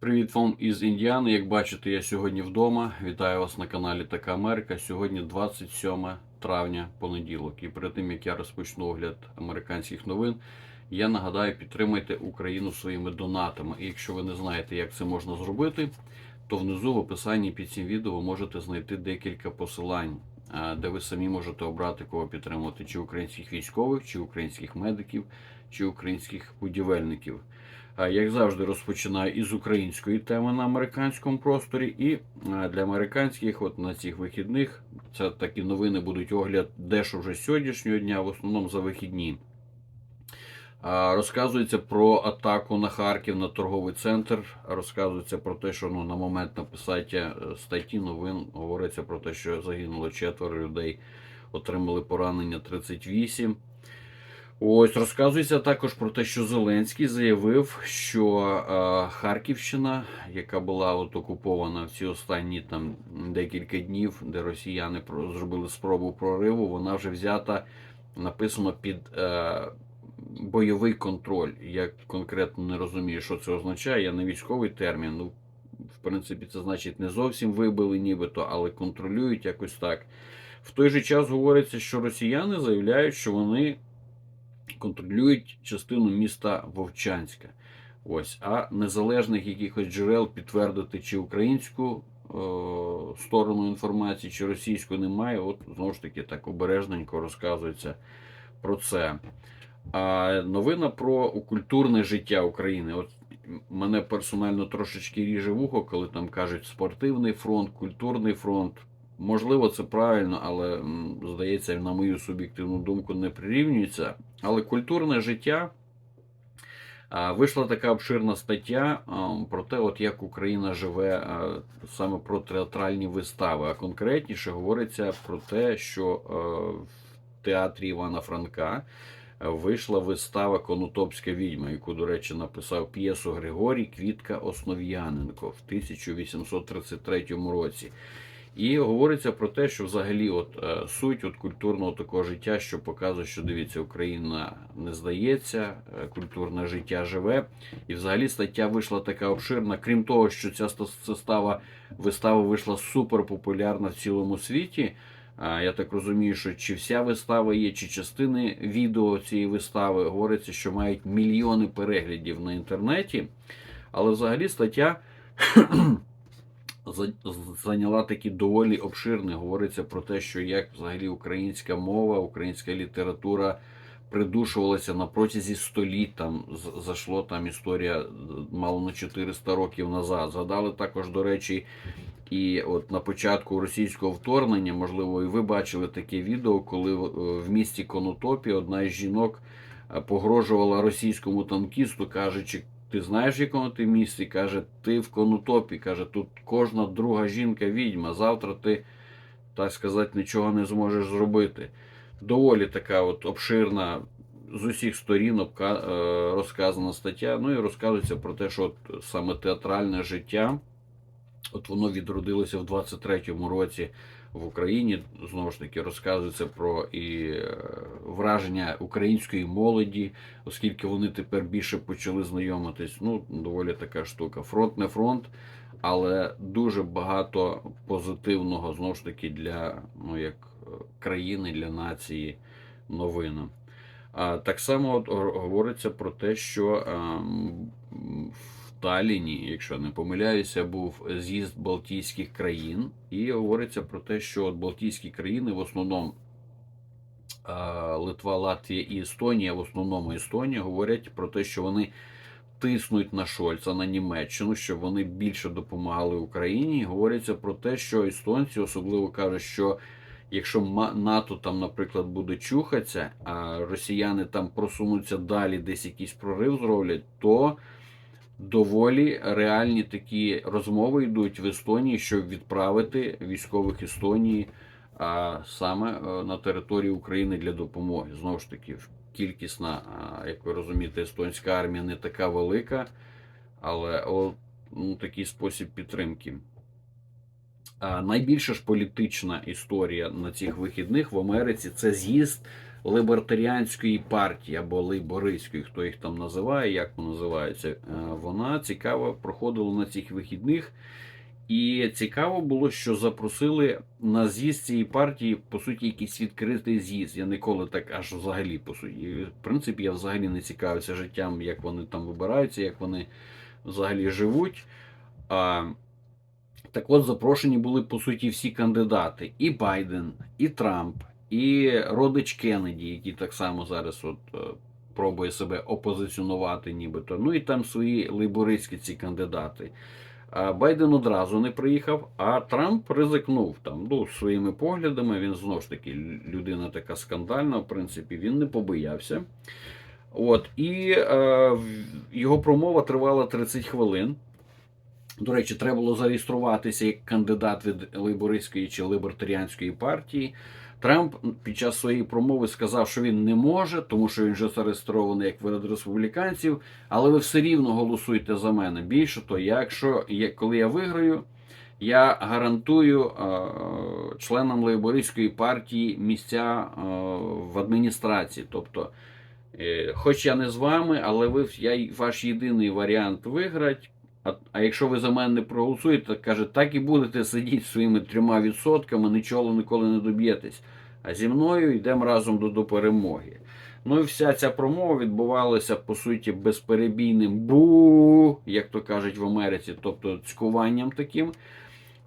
Привіт вам із Індіани. Як бачите, я сьогодні вдома. Вітаю вас на каналі Така Америка. Сьогодні 27 травня, понеділок. І перед тим як я розпочну огляд американських новин, я нагадаю, підтримайте Україну своїми донатами. І якщо ви не знаєте, як це можна зробити, то внизу в описанні під цим відео ви можете знайти декілька посилань, де ви самі можете обрати кого підтримувати: чи українських військових, чи українських медиків, чи українських будівельників. А, Як завжди, розпочинаю із української теми на американському просторі. І для американських, от на цих вихідних, це такі новини будуть огляд дещо вже сьогоднішнього дня, в основному за вихідні. Розказується про атаку на Харків на торговий центр. Розказується про те, що ну, на момент написання е, статті новин говориться про те, що загинуло четверо людей, отримали поранення 38. Ось розказується також про те, що Зеленський заявив, що е, Харківщина, яка була от окупована в ці останні там декілька днів, де росіяни зробили спробу прориву, вона вже взята, написано під е, бойовий контроль. Я конкретно не розумію, що це означає. Я не військовий термін. Ну, в принципі, це значить не зовсім вибили, нібито, але контролюють якось так. В той же час говориться, що росіяни заявляють, що вони контролюють частину міста Вовчанська. Ось, а незалежних якихось джерел підтвердити чи українську е, сторону інформації, чи російську немає. От знову ж таки так обережненько розказується про це. А новина про культурне життя України. От мене персонально трошечки ріже вухо, коли там кажуть спортивний фронт, культурний фронт. Можливо, це правильно, але здається, на мою суб'єктивну думку, не прирівнюється. Але культурне життя вийшла така обширна стаття про те, от як Україна живе саме про театральні вистави. А конкретніше говориться про те, що в театрі Івана Франка вийшла вистава Конотопська відьма, яку, до речі, написав п'єсу Григорій Квітка Основ'яненко в 1833 році. І говориться про те, що взагалі от е, суть от культурного такого життя, що показує, що дивіться, Україна не здається, е, культурне життя живе. І взагалі стаття вийшла така обширна. Крім того, що ця ста- вистава вийшла супер популярна в цілому світі. Я так розумію, що чи вся вистава є, чи частини відео цієї вистави говориться, що мають мільйони переглядів на інтернеті. Але взагалі стаття зайняла такі доволі обширне. Говориться про те, що як взагалі українська мова, українська література придушувалася на протязі століть. Там зайшло там історія е, мало на 400 років назад. Згадали також, до речі, і от на початку російського вторгнення, можливо, і ви бачили таке відео, коли е, в місті Конотопі одна із жінок е, погрожувала російському танкісту, кажучи, ти знаєш, в якому ти місці? Каже, ти в конутопі. Каже, тут кожна друга жінка відьма. Завтра ти, так сказати, нічого не зможеш зробити. Доволі така от обширна з усіх сторін е, розказана стаття. Ну і розказується про те, що от саме театральне життя. От воно відродилося в 23-му році в Україні. Знову ж таки, розказується про і е, враження української молоді, оскільки вони тепер більше почали знайомитись. Ну, доволі така штука. Фронт не фронт, але дуже багато позитивного знову ж таки для ну, як е, країни, для нації новина. А так само от говориться про те, що ем, в Талліні, якщо не помиляюся, був з'їзд Балтійських країн, і говориться про те, що от Балтійські країни в основному Литва, Латвія і Естонія, в основному Естонія, говорять про те, що вони тиснуть на Шольца, на Німеччину, щоб вони більше допомагали Україні. І говориться про те, що естонці особливо кажуть, що якщо НАТО там, наприклад, буде чухатися, а росіяни там просунуться далі, десь якийсь прорив зроблять, то доволі реальні такі розмови йдуть в Естонії, щоб відправити військових Естонії а, саме е, на територію України для допомоги. Знову ж таки, кількісна, як ви розумієте, естонська армія не така велика, але ну, такий спосіб підтримки. Найбільша ж політична історія на цих вихідних в Америці це з'їзд либертаріанської партії або лейбористської, хто їх там називає, як воно називається, е, вона цікаво проходила на цих вихідних. І цікаво було, що запросили на з'їзд цієї партії, по суті, якийсь відкритий з'їзд. Я ніколи так аж взагалі, по суті. В принципі, я взагалі не цікавився життям, як вони там вибираються, як вони взагалі живуть. А, так от запрошені були по суті всі кандидати: і Байден, і Трамп, і родич Кеннеді, який так само зараз от е, пробує себе опозиціонувати, нібито. Ну і там свої лейбористські ці кандидати. А Байден одразу не приїхав, а Трамп ризикнув там ну, своїми поглядами. Він знову ж таки людина така скандальна, в принципі, він не побоявся. От, і е, його промова тривала 30 хвилин. До речі, треба було зареєструватися як кандидат від лейбористської чи либертаріанської партії. Трамп під час своєї промови сказав, що він не може, тому що він вже зареєстрований як від республіканців, але ви все рівно голосуйте за мене. Більше то, якщо коли я виграю, я гарантую е, членам лейбористської партії місця е, в адміністрації. Тобто, е, хоч я не з вами, але ви я ваш єдиний варіант виграти. А, а якщо ви за мене не проголосуєте, каже, так і будете сидіти своїми трьома відсотками, нічого ніколи не доб'єтесь. А зі мною йдемо разом до, до перемоги. Ну і вся ця промова відбувалася по суті безперебійним бу, як то кажуть в Америці, тобто цькуванням таким.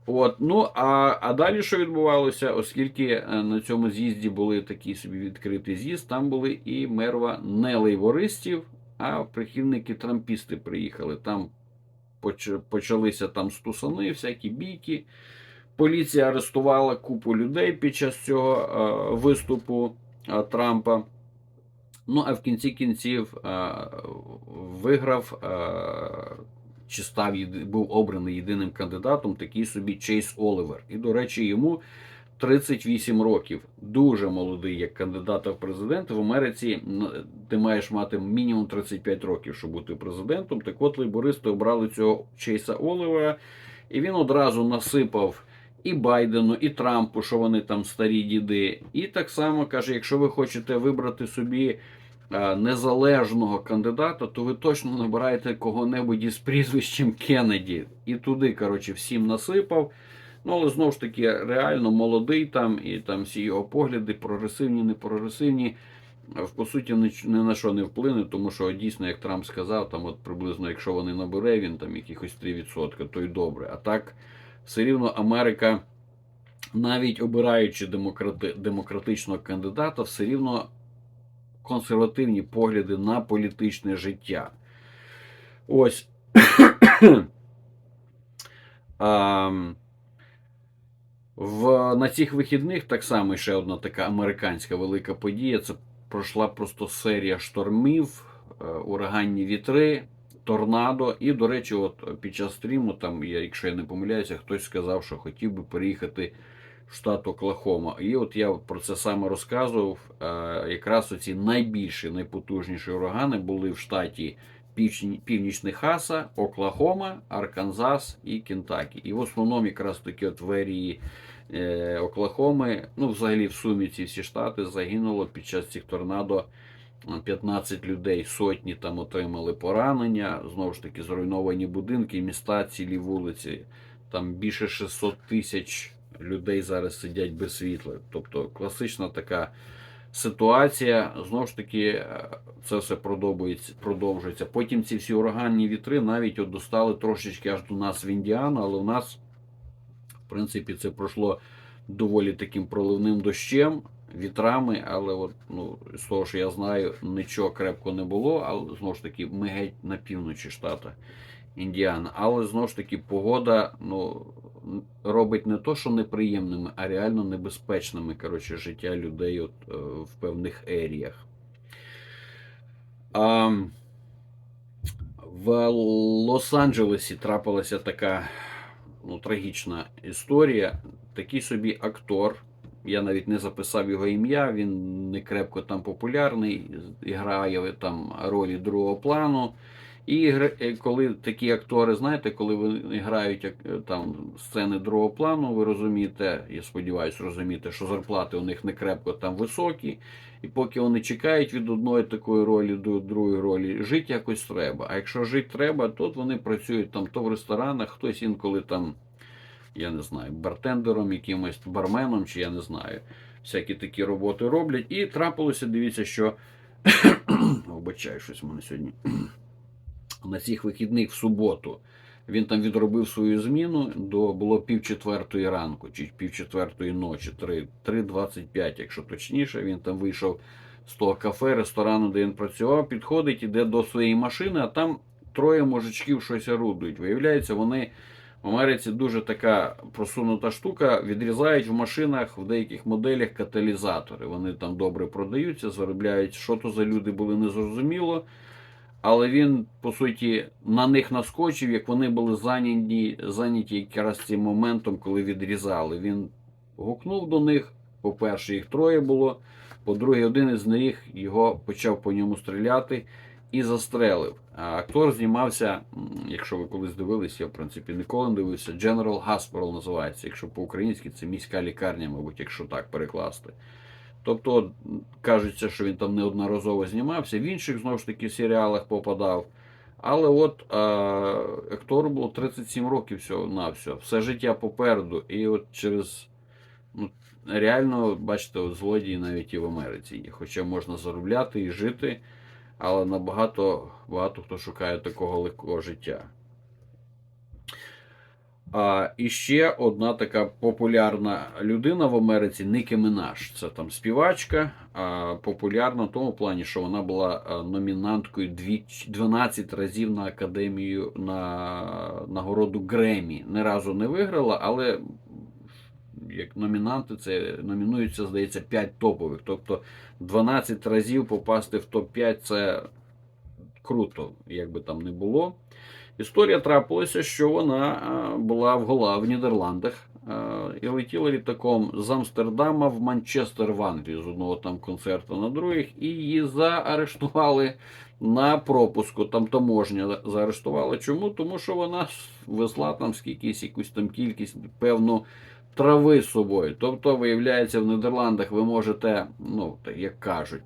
От, ну а, а далі що відбувалося, оскільки е, на цьому з'їзді були такі собі відкритий з'їзд, там були і мерва не лейбористів, а прихильники трампісти приїхали. Там почалися там стусани, всякі бійки. Поліція арестувала купу людей під час цього е, виступу е, Трампа. Ну, а в кінці кінців е, виграв чи став був обраний єдиним кандидатом такий собі Чейз Оливер. І, до речі, йому 38 років. Дуже молодий як кандидата в президенти. В Америці ти маєш мати мінімум 35 років, щоб бути президентом. Так от лейбористи обрали цього Чейса Оливера, і він одразу насипав і Байдену, і Трампу, що вони там старі діди. І так само каже: якщо ви хочете вибрати собі е, незалежного кандидата, то ви точно набираєте кого-небудь із прізвищем Кеннеді. І туди, коротше, всім насипав. Ну, але знову ж таки, реально молодий там, і там всі його погляди, прогресивні, не прогресивні, в по суті, ні, на що не вплине, тому що дійсно, як Трамп сказав, там от приблизно, якщо вони набере, він там якихось 3%, то й добре. А так, все рівно Америка, навіть обираючи демократи, демократичного кандидата, все рівно консервативні погляди на політичне життя. Ось. в, на цих вихідних так само ще одна така американська велика подія. Це пройшла просто серія штормів, е, ураганні вітри, торнадо. І, до речі, от під час стріму, там, я, якщо я не помиляюся, хтось сказав, що хотів би переїхати в штат Оклахома. І от я про це саме розказував. Е, Якраз оці найбільші, найпотужніші урагани були в штаті Північний Хаса, Оклахома, Арканзас і Кентакі. І в основному якраз такі от верії е, Оклахоми, ну взагалі в сумі ці всі штати загинуло під час цих торнадо е, 15 людей, сотні там отримали поранення. Знову ж таки, зруйновані будинки, міста, цілі вулиці. Там більше 600 тисяч людей зараз сидять без світла. Тобто класична така ситуація. Знову ж таки, е, це все продовжується. Потім ці всі ураганні вітри навіть от достали трошечки аж до нас в Індіану, але у нас, в принципі, це пройшло доволі таким проливним дощем, вітрами, але от, ну, з того, що я знаю, нічого крепко не було, але знову ж таки, ми геть на півночі штата. Індіана. Але знову ж таки, погода ну, робить не то, що неприємними, а реально небезпечними коротше, життя людей от, е, в певних еріях. А, в Лос-Анджелесі трапилася така ну, трагічна історія. Такий собі актор. Я навіть не записав його ім'я, він не крепко там популярний, грає там ролі другого плану. І е, коли такі актори, знаєте, коли вони грають е, там сцени другого плану, ви розумієте, я сподіваюся, розумієте, що зарплати у них не крепко там високі, і поки вони чекають від одної такої ролі до другої ролі, жити якось треба. А якщо жити треба, то вони працюють там то в ресторанах, хтось інколи там, я не знаю, бартендером, якимось барменом, чи я не знаю, всякі такі роботи роблять. І трапилося, дивіться, що. Вибачаю, щось в мене сьогодні на цих вихідних в суботу. Він там відробив свою зміну до було пів ранку, чи пів четвертої ночі, 3.25, якщо точніше. Він там вийшов з того кафе, ресторану, де він працював, підходить, іде до своєї машини, а там троє мужичків щось орудують. Виявляється, вони в Америці дуже така просунута штука. Відрізають в машинах в деяких моделях каталізатори. Вони там добре продаються, заробляють, що то за люди були незрозуміло. Але він, по суті, на них наскочив, як вони були зайняті, зайняті якраз цим моментом, коли відрізали. Він гукнув до них. По-перше, їх троє було. По-друге, один із них його почав по ньому стріляти і застрелив. А актор знімався, якщо ви колись дивились, я в принципі ніколи не дивився. General Hospital називається. Якщо по-українськи, це міська лікарня, мабуть, якщо так перекласти. Тобто, кажеться, що він там неодноразово знімався, в інших знову ж таки серіалах попадав. Але от а, актору було 37 років всього на все, все життя попереду. І от через ну, реально, бачите, от злодії навіть і в Америці є. Хоча можна заробляти і жити, але набагато багато хто шукає такого легкого життя. А, і ще одна така популярна людина в Америці Нікі Мінаш. Це там співачка, а, популярна в тому плані, що вона була номінанткою двіч- 12 разів на академію на нагороду Гремі. Ні разу не виграла, але як номінанти це номінуються, здається, 5 топових. Тобто 12 разів попасти в топ-5 це круто, як би там не було. Історія трапилася, що вона була в Гола в Нідерландах і летіла літаком з Амстердама в Манчестер в Англію з одного там концерту на других, і її заарештували на пропуску. Там таможня заарештувала. Чому? Тому що вона везла там скількись якусь там кількість певну трави з собою. Тобто, виявляється, в Нідерландах ви можете, ну як кажуть,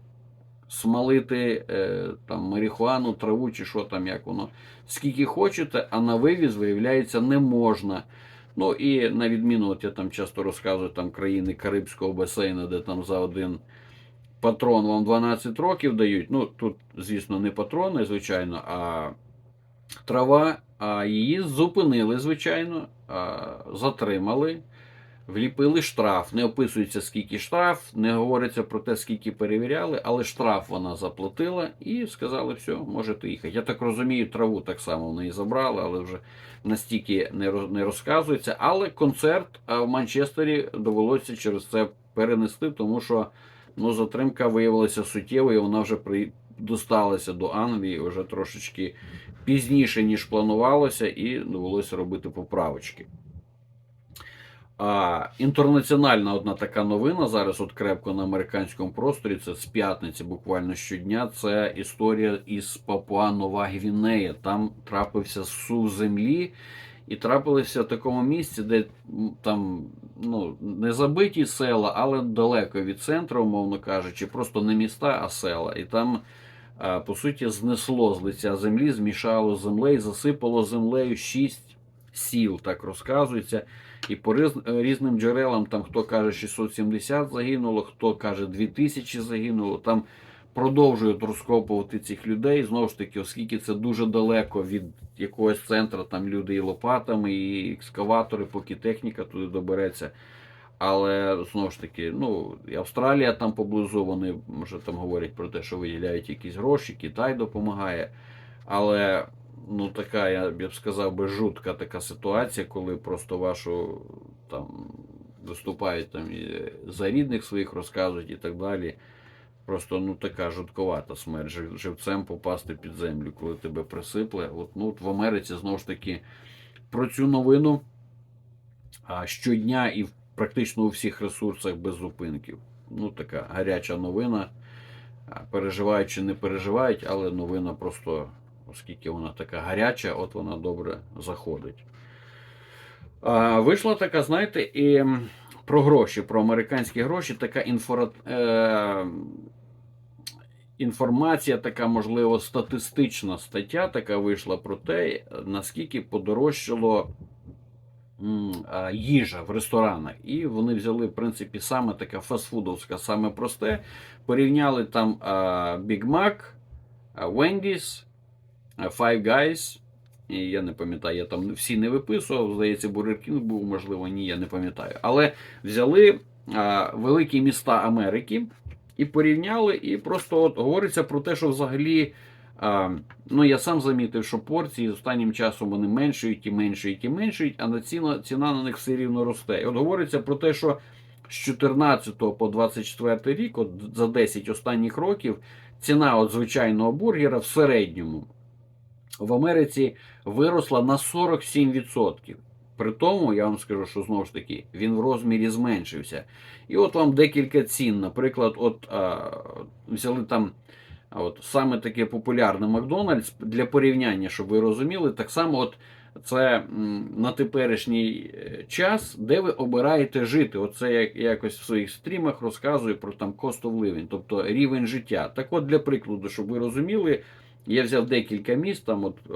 смалити е, там марихуану, траву чи що там, як воно, скільки хочете, а на вивіз, виявляється, не можна. Ну і на відміну, от я там часто розказую там країни Карибського басейну, де там за один патрон вам 12 років дають. Ну тут, звісно, не патрони, звичайно, а трава, а її зупинили, звичайно, затримали. Вліпили штраф. Не описується, скільки штраф, не говориться про те, скільки перевіряли, але штраф вона заплатила і сказали, все, можете їхати. Я так розумію, траву так само в неї забрали, але вже настільки не розказується. Але концерт в Манчестері довелося через це перенести, тому що ну, затримка виявилася суттєвою, вона вже при... досталася до Англії вже трошечки пізніше, ніж планувалося, і довелося робити поправочки. А, інтернаціональна одна така новина зараз, от крепко на американському просторі, це з п'ятниці, буквально щодня. Це історія із Папуа Нова Гвінея. Там трапився сув землі, і трапилося в такому місці, де там ну, не забиті села, але далеко від центру, умовно кажучи, просто не міста, а села. І там, по суті, знесло з лиця землі, змішало з землею, засипало землею шість сіл, так розказується. І по різ- різним джерелам, там хто каже 670 загинуло, хто каже 2000 загинуло. Там продовжують розкопувати цих людей. Знову ж таки, оскільки це дуже далеко від якогось центру, там люди і лопатами, і екскаватори, поки техніка туди добереться. Але знову ж таки, ну, і Австралія там поблизу, вони вже там говорять про те, що виділяють якісь гроші, Китай допомагає. Але ну така, я б сказав би, жутка така ситуація, коли просто вашу там виступають там і за рідних своїх розказують і так далі. Просто ну така жутковата смерть живцем попасти під землю, коли тебе присипле. От, ну, от в Америці знову ж таки про цю новину а, щодня і практично у всіх ресурсах без зупинків. Ну, така гаряча новина. Переживають чи не переживають, але новина просто оскільки вона така гаряча, от вона добре заходить. А, вийшла така, знаєте, і про гроші, про американські гроші, така інфора... е... інформація, така, можливо, статистична стаття, така вийшла про те, наскільки подорожчало їжа в ресторанах. І вони взяли, в принципі, саме таке фастфудовське, саме просте. Порівняли там Big Mac, Wendy's, Five Guys. І я не пам'ятаю, я там всі не виписував. Здається, Burger King був, можливо, ні, я не пам'ятаю. Але взяли а, великі міста Америки і порівняли, і просто от говориться про те, що взагалі. А, ну, я сам замітив, що порції з останнім часом вони меншують і меншують і меншують, а на ціна, ціна на них все рівно росте. І от говориться про те, що з 14 по 24 рік, от за 10 останніх років, ціна от звичайного бургера в середньому в Америці виросла на 47%. При тому, я вам скажу, що знову ж таки він в розмірі зменшився. І от вам декілька цін. Наприклад, от а, взяли там а от саме таке популярне Макдональдс для порівняння, щоб ви розуміли, так само, от це на теперішній е, час, де ви обираєте жити. Оце я якось в своїх стрімах розказую про там cost of living, тобто рівень життя. Так от, для прикладу, щоб ви розуміли, я взяв декілька міст, там от е,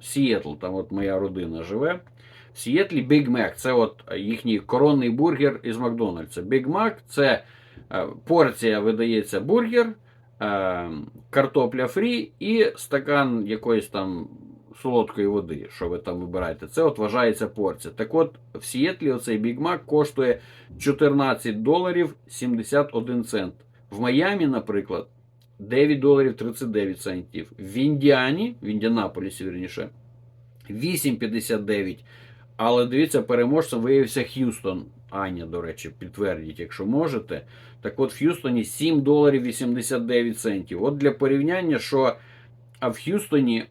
Сіетл, там от моя родина живе. В Сіетлі Big Mac, це от їхній коронний бургер із Макдональдса. Big Mac це е, порція видається бургер, е, картопля фрі і стакан якоїсь там солодкої води, що ви там вибираєте. Це от вважається порція. Так от в Сіетлі оцей Big Mac коштує 14 доларів 71 цент. В Майамі, наприклад, 9 доларів 39 центів. В Індіані, в Індіанаполісі, вірніше, 8,59. Але дивіться, переможцем виявився Х'юстон. Аня, до речі, підтвердіть, якщо можете. Так от в Х'юстоні 7 доларів 89 центів. От для порівняння, що а в Х'юстоні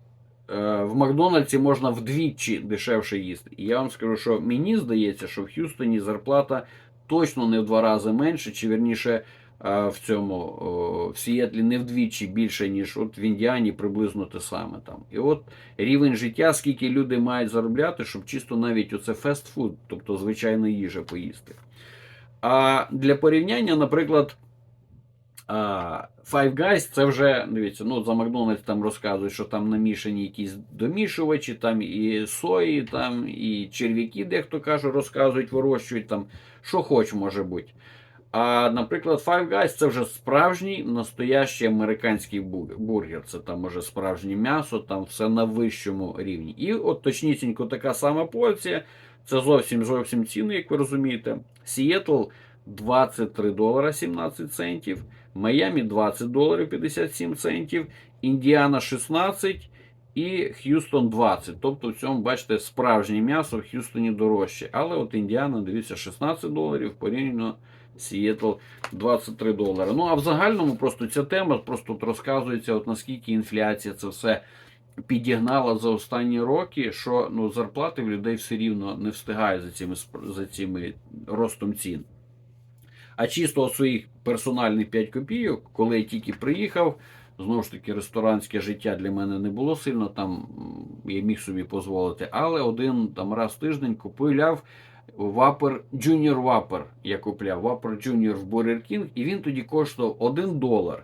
е, в Макдональдсі можна вдвічі дешевше їсти. І я вам скажу, що мені здається, що в Х'юстоні зарплата точно не в два рази менше, чи вірніше в цьому в Сіетлі не вдвічі більше, ніж от в Індіані приблизно те саме там. І от рівень життя, скільки люди мають заробляти, щоб чисто навіть оце фестфуд, тобто звичайна їжа поїсти. А для порівняння, наприклад, Five Guys це вже, дивіться, ну за Макдональдс там розказують, що там намішані якісь домішувачі, там і сої, там і черв'яки, дехто каже, розказують, вирощують там, що хоч може бути. А, наприклад, Five Guys це вже справжній настоящий американський бургер. Це там уже справжнє м'ясо, там все на вищому рівні. І от точнісінько така сама порція. Це зовсім зовсім ціни, як ви розумієте. Сієтл 23 долара 17 центів, Майамі 20 доларів 57 центів, Індіана 16 і Х'юстон 20. Тобто в цьому, бачите, справжнє м'ясо в Х'юстоні дорожче. Але от Індіана, дивіться, 16 доларів порівняно Сієтл 23 долари. Ну а в загальному просто ця тема просто от розказується, от наскільки інфляція це все підігнала за останні роки, що ну, зарплати в людей все рівно не встигають за цими, за цими ростом цін. А чисто своїх персональних 5 копійок, коли я тільки приїхав, знову ж таки, ресторанське життя для мене не було сильно там, я міг собі дозволити, але один там раз в тиждень купував Вапер Junior Whopper я купляв Whopper Junior в Burger King, і він тоді коштував 1 долар.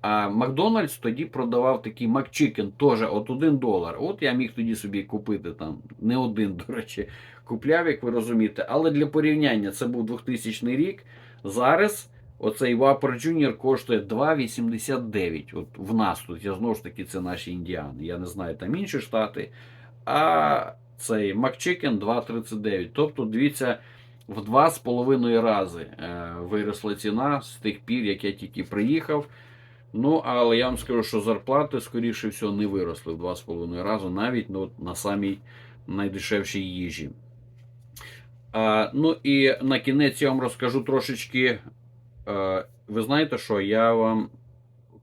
А Макдональдс тоді продавав такий McChicken, теж от 1 долар. От я міг тоді собі купити там не один, до речі, купляв, як ви розумієте. Але для порівняння це був 2000 рік. Зараз оцей Whopper Junior коштує 2,89. От в нас тут, я знову ж таки, це наші індіани. Я не знаю там інші штати. А цей McChicken 2,39. Тобто, дивіться, в два з половиною рази е, виросла ціна з тих пір, як я тільки приїхав. Ну, але я вам скажу, що зарплати, скоріше всього, не виросли в два з половиною рази, навіть ну, на самій найдешевшій їжі. А, ну і на кінець я вам розкажу трошечки. Е, ви знаєте, що я вам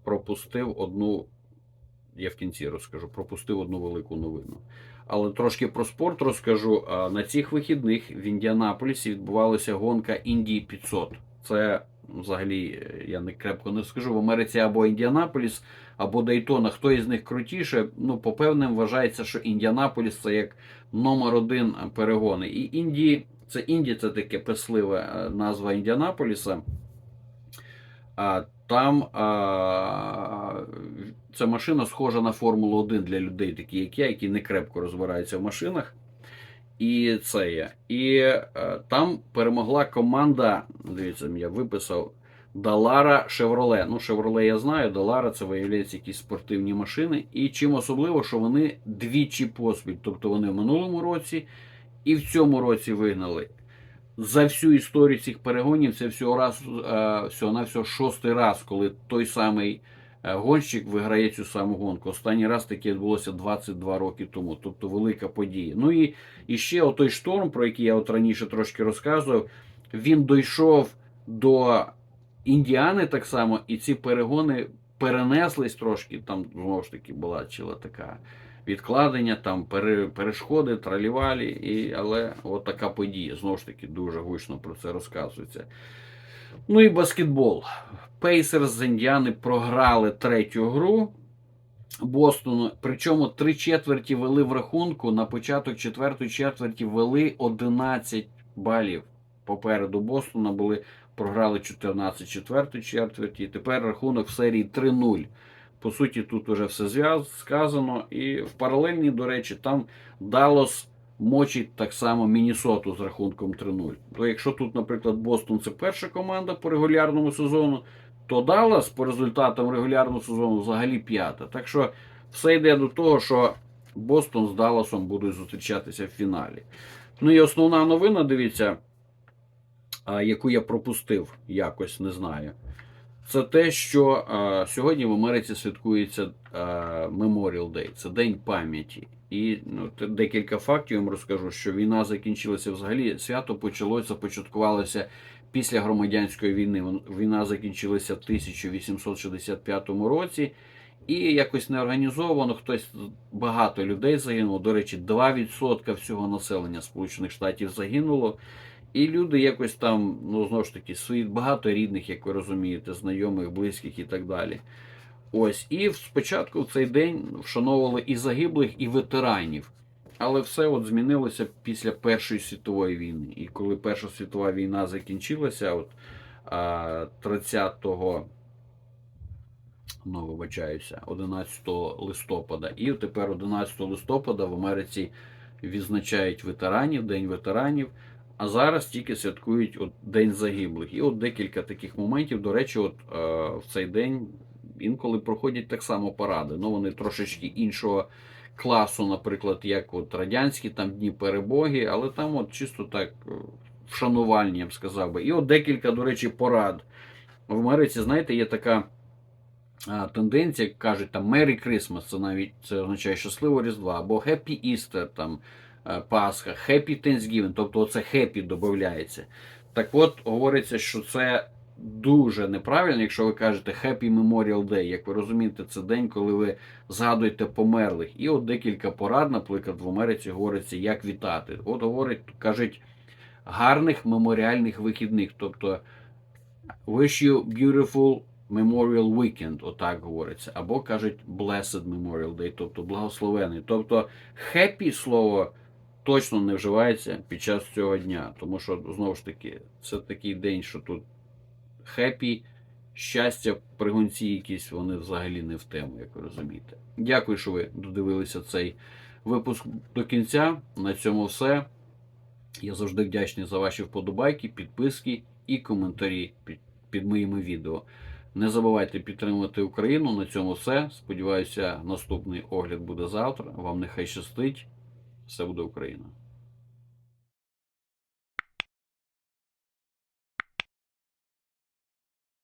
пропустив одну. Я в кінці розкажу, пропустив одну велику новину. Але трошки про спорт розкажу. На цих вихідних в Індіанаполісі відбувалася гонка Індії 500. Це взагалі е, я не крепко не скажу. В Америці або Індіанаполіс, або Дейтона, хто із них крутіше. Ну, по певним вважається, що Індіанаполіс це як номер один перегони. І Інді, це Інді, це таке писливе е, назва Індіанаполіса. А там а, ця машина схожа на Формулу 1 для людей, такі як я, які не крепко розбираються в машинах. І це є. І е, там перемогла команда. Дивіться, я виписав Далара Шевроле. Ну, Шевроле я знаю, Далара це виявляється якісь спортивні машини. І чим особливо, що вони двічі поспіль. Тобто вони в минулому році і в цьому році вигнали. За всю історію цих перегонів це всього раз, е, всього на всього шостий раз, коли той самий гонщик виграє цю саму гонку. Останній раз таке відбулося 22 роки тому, тобто велика подія. Ну і, і ще отой шторм, про який я от раніше трошки розказував, він дійшов до Індіани так само, і ці перегони перенеслись трошки. Там знову ж таки була ціла така відкладення, там перешкоди, тралівалі, і, але от така подія. Знову ж таки, дуже гучно про це розказується. Ну і баскетбол. Пейсерс з Індіани програли третю гру Бостону. Причому три четверті вели в рахунку. На початок четвертої четверті вели 11 балів. Попереду Бостона були програли 14 четвертої четверті. І тепер рахунок в серії 3-0. По суті, тут вже все сказано. І в паралельній, до речі, там Даллас мочить так само Міннесоту з рахунком 3-0. То якщо тут, наприклад, Бостон це перша команда по регулярному сезону, то Даллас по результатам регулярного сезону взагалі п'ята. Так що все йде до того, що Бостон з Далласом будуть зустрічатися в фіналі. Ну і основна новина, дивіться, яку я пропустив якось, не знаю. Це те, що а, сьогодні в Америці святкується Memorial Day, це День пам'яті. І ну, декілька фактів я вам розкажу, що війна закінчилася взагалі. Свято почалося, започаткувалося після громадянської війни. Війна закінчилася в 1865 році. І якось неорганізовано, хтось багато людей загинуло. До речі, 2% всього населення Сполучених Штатів загинуло. І люди якось там, ну знову ж таки, свої багато рідних, як ви розумієте, знайомих, близьких і так далі. Ось, і спочатку в цей день вшановували і загиблих, і ветеранів. Але все от змінилося після Першої світової війни. І коли Перша світова війна закінчилася, от а, 30 ну, вибачаюся, 11 листопада. І тепер 11 листопада в Америці відзначають ветеранів, День ветеранів. А зараз тільки святкують от День загиблих. І от декілька таких моментів. До речі, от е, в цей день інколи проходять так само паради. Ну, вони трошечки іншого класу, наприклад, як от радянські там дні перебоги, але там от чисто так е, вшанувальні, б сказав би. І от декілька, до речі, порад. В Америці, знаєте, є така а, тенденція, кажуть там Merry Christmas, це навіть це означає щасливо Різдва, або Happy Easter, там е, Пасха, Happy Thanksgiving, тобто оце Happy додається. Так от, говориться, що це дуже неправильно, якщо ви кажете Happy Memorial Day. Як ви розумієте, це день, коли ви згадуєте померлих. І от декілька порад, наприклад, в Америці говориться, як вітати. От говорять, кажуть, гарних меморіальних вихідних. Тобто Wish you beautiful Memorial Weekend, отак говориться. Або кажуть Blessed Memorial Day, тобто благословений. Тобто happy слово точно не вживається під час цього дня. Тому що, знову ж таки, це такий день, що тут happy, щастя, пригунці якісь, вони взагалі не в тему, як ви розумієте. Дякую, що ви додивилися цей випуск до кінця. На цьому все. Я завжди вдячний за ваші вподобайки, підписки і коментарі під, під моїми відео. Не забувайте підтримувати Україну. На цьому все. Сподіваюся, наступний огляд буде завтра. Вам нехай щастить. Все буде Україна.